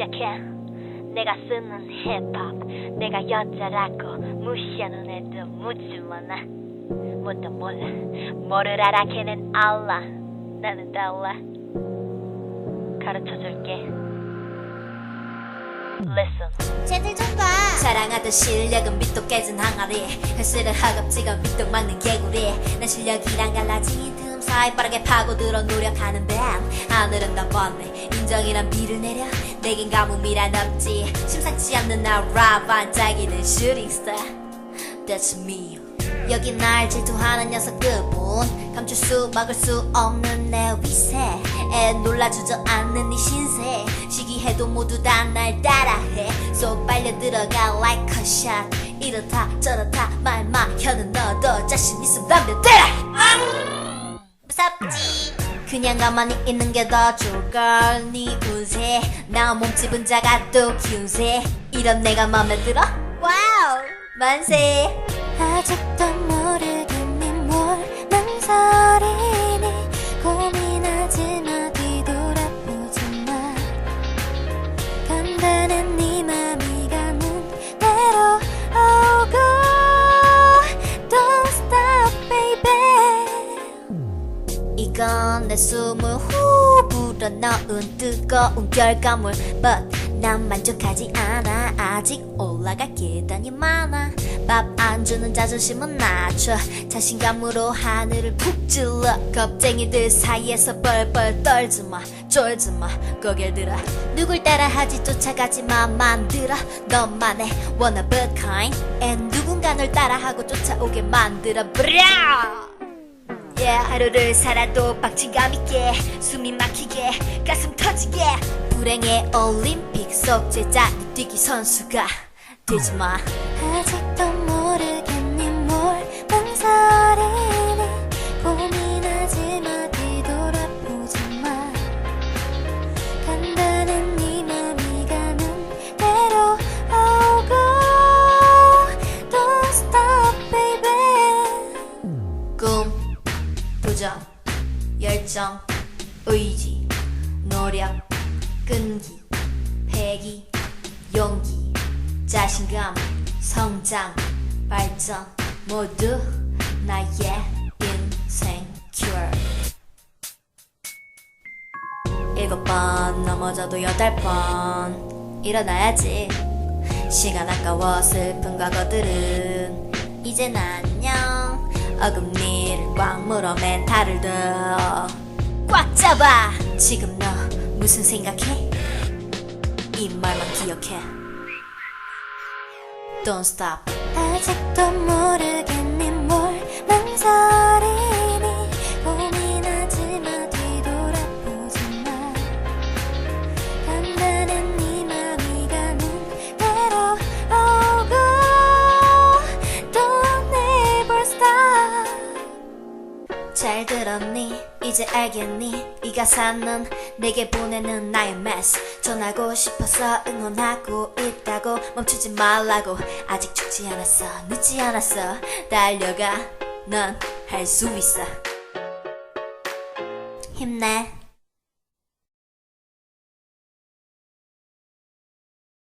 시작해. 내가 쓰는 힙합 내가 여자라고 무시하는 애도 묻지 마나 뭣도 몰라. 뭐를 알아? 걔는 알라. 나는 달라. 가르쳐줄게. Listen. 쟤들 좀 봐. 자랑하던 실력은 밑도 깨진 항아리 헬스를 허겁지겁 밑도 막는 개구리 난 실력이랑 갈라진 틈 사이 빠르게 파고들어 노력하는 뱀 하늘은 다 번네 인정이란 비를 내려. 내겐 가뭄이란 없지. 심상치 않는 나라 반짝이는 슈팅스타 That's me. 여기 날 질투하는 녀석들뿐 감출 수 막을 수 없는 내 위세. 애 놀라 주저 않는 네 신세. 시기해도 모두 다 날 따라해. 쏙 빨려 들어가 like a shot 이렇다 저렇다 말마 혀는 너도 자신 있음 담배 대라 무섭지. 그냥 가만히 있는 게 더 좋을걸 네 운세 나 몸집은 작아도 기운세 이런 내가 맘에 들어? 와우. 만세 아직 이건 내 숨을 후 불어 넣은 뜨거운 결과물. But 난 만족하지 않아. 아직 올라갈 계단이 많아. 밥 안 주는 자존심은 낮춰. 자신감으로 하늘을 푹 찔러. 겁쟁이들 사이에서 뻘뻘 떨지 마. 쫄지 마. 고개를 들어. 누굴 따라하지 쫓아가지 마. 만들어. 너만의 wanna be kind. And 누군가 널 따라하고 쫓아오게 만들어. 브랴 하루를 살아도 박진감 있게. 숨이 막히게. 가슴 터지게. 불행의 올림픽 속 제자 뛰기 선수가. 되지 마 의지, 노력, 끈기, 패기, 용기, 자신감, 성장, 발전 모두 나의 인생 큐어 일곱 번 넘어져도 여덟 번 일어나야지. 시간 아까워 슬픈 과거들은 이젠 안녕. 어금니를 꽉 물어 멘탈을 더 꽉 잡아 지금 너 무슨 생각해? 이 말만 기억해. Don't stop. 아직도 모르겠니 뭘 망설 잘 들었니? 이제 알겠니? 이 가사는 내게 보내는 나의 메스 전하고 싶어서 응원하고 있다고 멈추지 말라고. 아직 죽지 않았어. 늦지 않았어. 달려가. 넌 할 수 있어. 힘내